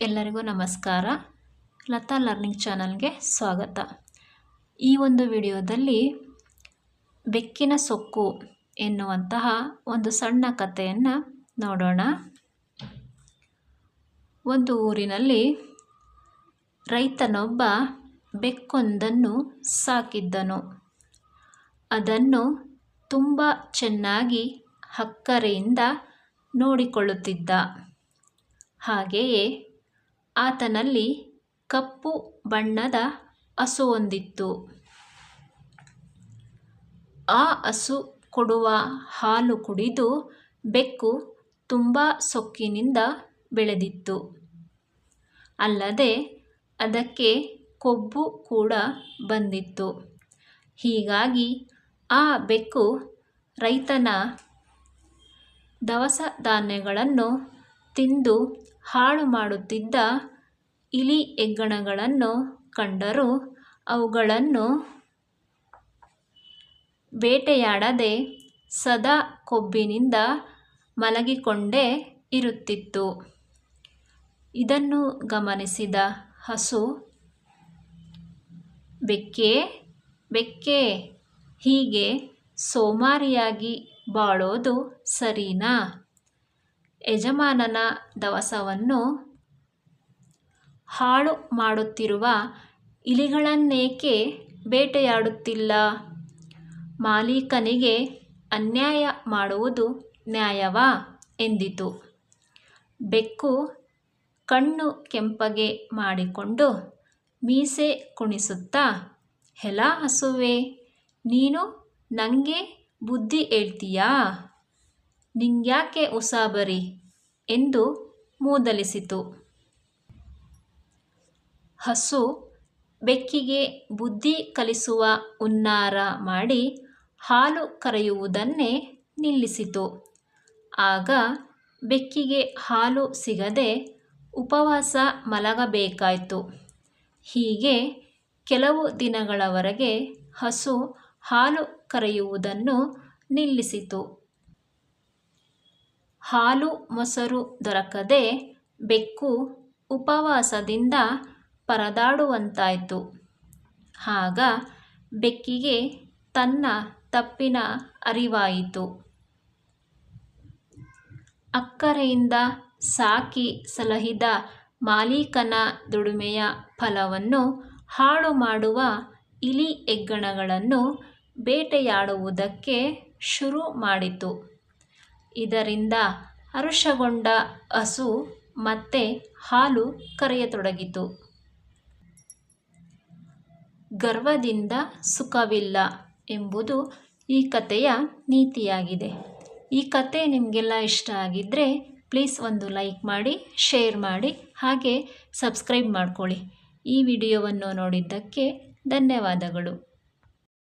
ಎಲ್ಲರಿಗೂ ನಮಸ್ಕಾರ. ಲತಾ ಲರ್ನಿಂಗ್ ಚಾನಲ್ಗೆ ಸ್ವಾಗತ. ಈ ಒಂದು ವಿಡಿಯೋದಲ್ಲಿ ಬೆಕ್ಕಿನ ಸೊಕ್ಕು ಎನ್ನುವಂತಹ ಒಂದು ಸಣ್ಣ ಕಥೆಯನ್ನು ನೋಡೋಣ. ಒಂದು ಊರಿನಲ್ಲಿ ರೈತನೊಬ್ಬ ಬೆಕ್ಕೊಂದನ್ನು ಸಾಕಿದ್ದನು. ಅದನ್ನು ತುಂಬ ಚೆನ್ನಾಗಿ ಹಕ್ಕರೆಯಿಂದ ನೋಡಿಕೊಳ್ಳುತ್ತಿದ್ದ. ಹಾಗೆಯೇ ಆತನಲ್ಲಿ ಕಪ್ಪು ಬಣ್ಣದ ಹಸುವೊಂದಿತ್ತು ಆ ಹಸು ಕೊಡುವ ಹಾಲು ಕುಡಿದು ಬೆಕ್ಕು ತುಂಬ ಸೊಕ್ಕಿನಿಂದ ಬೆಳೆದಿತ್ತು. ಅಲ್ಲದೆ ಅದಕ್ಕೆ ಕೊಬ್ಬು ಕೂಡ ಬಂದಿತ್ತು. ಹೀಗಾಗಿ ಆ ಬೆಕ್ಕು ರೈತನ ದವಸ ಧಾನ್ಯಗಳನ್ನು ತಿಂದು ಹಾಳು ಮಾಡುತ್ತಿದ್ದ ಇಲಿ ಹೆಗ್ಗಣಗಳನ್ನು ಕಂಡರೂ ಅವುಗಳನ್ನು ಬೇಟೆಯಾಡದೆ ಸದಾ ಕೊಬ್ಬಿನಿಂದ ಮಲಗಿಕೊಂಡೇ ಇರುತ್ತಿತ್ತು. ಇದನ್ನು ಗಮನಿಸಿದ ಹಸು, ಬೆಕ್ಕೇ ಬೆಕ್ಕೇ, ಹೀಗೆ ಸೋಮಾರಿಯಾಗಿ ಬಾಳೋದು ಸರಿನಾ? ಯಜಮಾನನ ದವಸವನ್ನು ಹಾಳು ಮಾಡುತ್ತಿರುವ ಇಲಿಗಳನ್ನೇಕೆ ಬೇಟೆಯಾಡುತ್ತಿಲ್ಲ? ಮಾಲೀಕನಿಗೆ ಅನ್ಯಾಯ ಮಾಡುವುದು ನ್ಯಾಯವಾ? ಎಂದಿತು. ಬೆಕ್ಕು ಕಣ್ಣು ಕೆಂಪಗೆ ಮಾಡಿಕೊಂಡು ಮೀಸೆ ಕುಣಿಸುತ್ತಾ, ಹೆಲ ಹಸುವೆ, ನೀನು ನನಗೆ ಬುದ್ಧಿ ಹೇಳ್ತೀಯಾ? ನಿಂಗ್ಯಾಕೆ ಉಸಾಬರಿ? ಎಂದು ಮೂದಲಿಸಿತು. ಹಸು ಬೆಕ್ಕಿಗೆ ಬುದ್ಧಿ ಕಲಿಸುವ ಉನ್ನಾರ ಮಾಡಿ ಹಾಲು ಕರೆಯುವುದನ್ನೇ ನಿಲ್ಲಿಸಿತು. ಆಗ ಬೆಕ್ಕಿಗೆ ಹಾಲು ಸಿಗದೆ ಉಪವಾಸ ಮಲಗಬೇಕಾಯಿತು. ಹೀಗೆ ಕೆಲವು ದಿನಗಳವರೆಗೆ ಹಸು ಹಾಲು ಕರೆಯುವುದನ್ನು ನಿಲ್ಲಿಸಿತು. ಹಾಲು ಮೊಸರು ದೊರಕದೆ ಬೆಕ್ಕು ಉಪವಾಸದಿಂದ ಪರದಾಡುವಂತಾಯಿತು. ಆಗ ಬೆಕ್ಕಿಗೆ ತನ್ನ ತಪ್ಪಿನ ಅರಿವಾಯಿತು. ಅಕ್ಕರೆಯಿಂದ ಸಾಕಿ ಸಲಹಿದ ಮಾಲೀಕನ ದುಡಿಮೆಯ ಫಲವನ್ನು ಹಾಳು ಮಾಡುವ ಇಲಿ ಹೆಗ್ಗಣಗಳನ್ನು ಬೇಟೆಯಾಡುವುದಕ್ಕೆ ಶುರು ಮಾಡಿತು. ಇದರಿಂದ ಹರುಷಗೊಂಡ ಹಸು ಮತ್ತೆ ಹಾಲು ಕರೆಯತೊಡಗಿತು. ಗರ್ವದಿಂದ ಸುಖವಿಲ್ಲ ಎಂಬುದು ಈ ಕಥೆಯ ನೀತಿಯಾಗಿದೆ. ಈ ಕತೆ ನಿಮಗೆಲ್ಲ ಇಷ್ಟ ಆಗಿದ್ದರೆ ಪ್ಲೀಸ್ ಒಂದು ಲೈಕ್ ಮಾಡಿ, ಶೇರ್ ಮಾಡಿ, ಹಾಗೆ ಸಬ್ಸ್ಕ್ರೈಬ್ ಮಾಡ್ಕೊಳ್ಳಿ. ಈ ವಿಡಿಯೋವನ್ನು ನೋಡಿದ್ದಕ್ಕೆ ಧನ್ಯವಾದಗಳು.